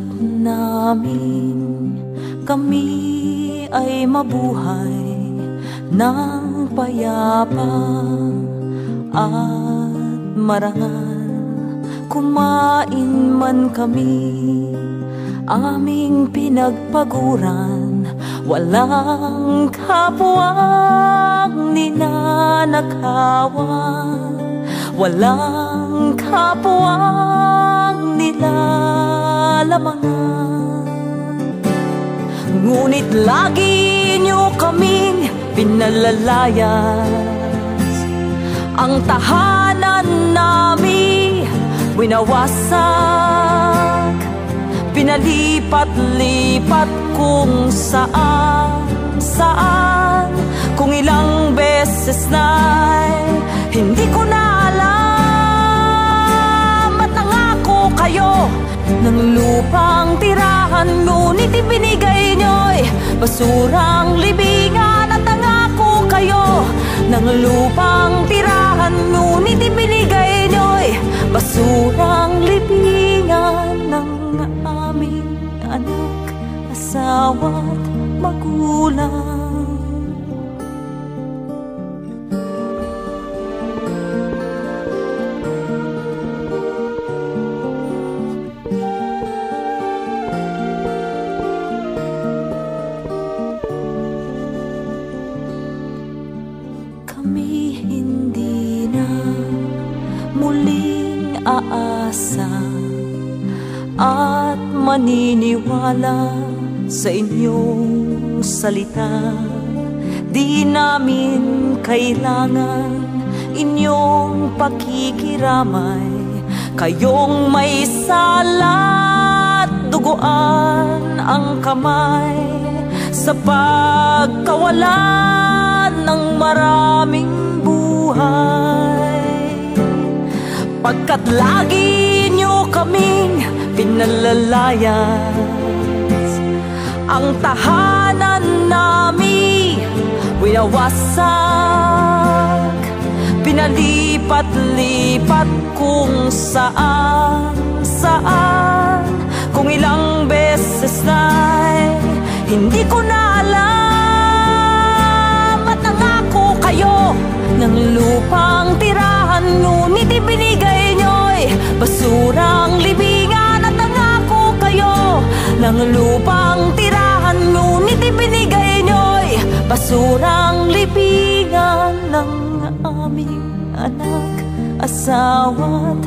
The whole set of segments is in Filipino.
sikap namin kami ay mabuhay ng payapa at marangal. Kumain man kami aming pinagpaguran. Walang kapwang ninanakawan walang kapwang nilalamangan Ngunit lagi niyo kaming pinalalayas Ang tahanan namin winawasak. Pinalipat-lipat kung saan, saan. Kung ilang beses na'y hindi ko ng lupang tirahan Ngunit ibinigay nyo'y basurang libingan At nangako kayo ng lupang tirahan Ngunit ibinigay nyo'y basurang libingan Ng aming anak, asawa't magulang aasa at maniniwala sa inyong salita. Di namin kailangan inyong pakikiramay, kayong may salat, duguan ang kamay sa pagkawalan ng maraming buhay. Pagkat lagi nyo kaming pinalalayas Ang tahanan namin winawasak Pinalipat-lipat kung saan, saan. Kung ilang beses na'y hindi ko na ng lupang tirahan Ngunit ibinigay nyo'y basurang libingan At nangako kayo ng lupang tirahan Ngunit ibinigay nyo'y basurang libingan Ng aming anak, asawa't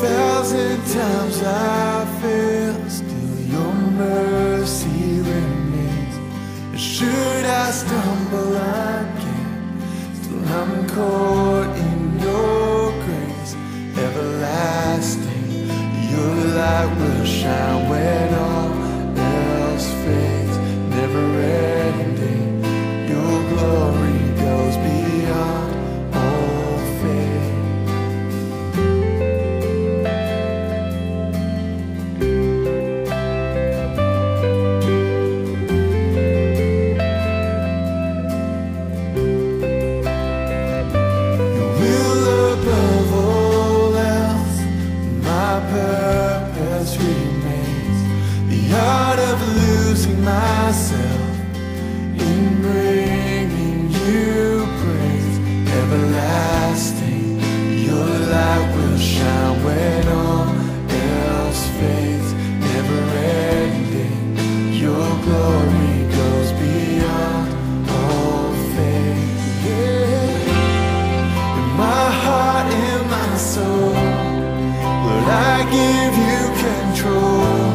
thousand times I fell, still your mercy remains. And should I stumble again, still I'm caught in your grace, everlasting. Your light will shine when all. give you control.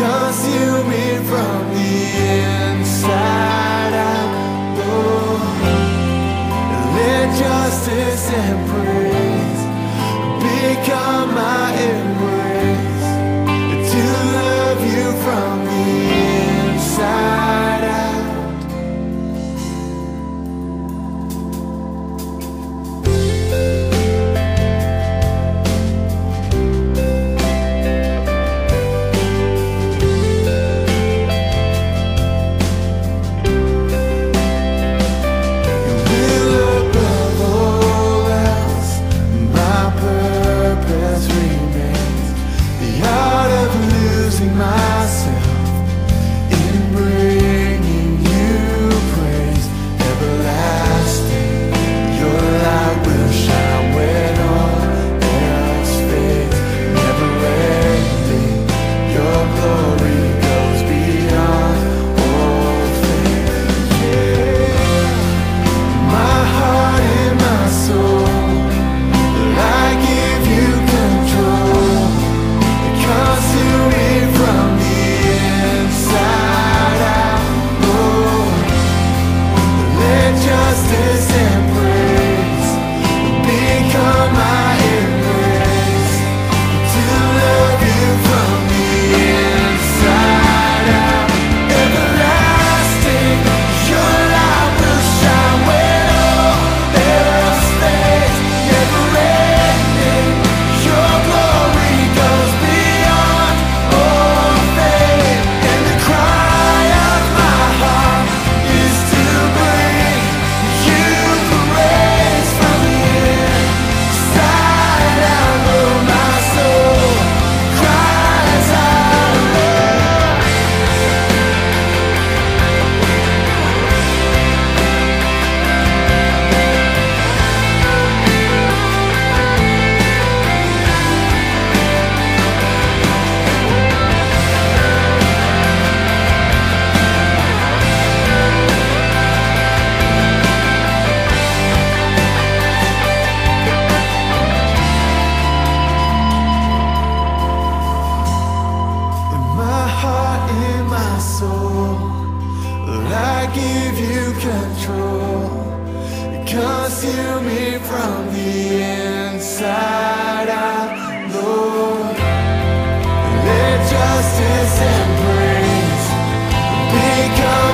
Consume it from the inside out. Oh, let justice and praise become my embrace. soul. Lord, I give you control. Consume me from the inside out, Lord. Let justice embrace. become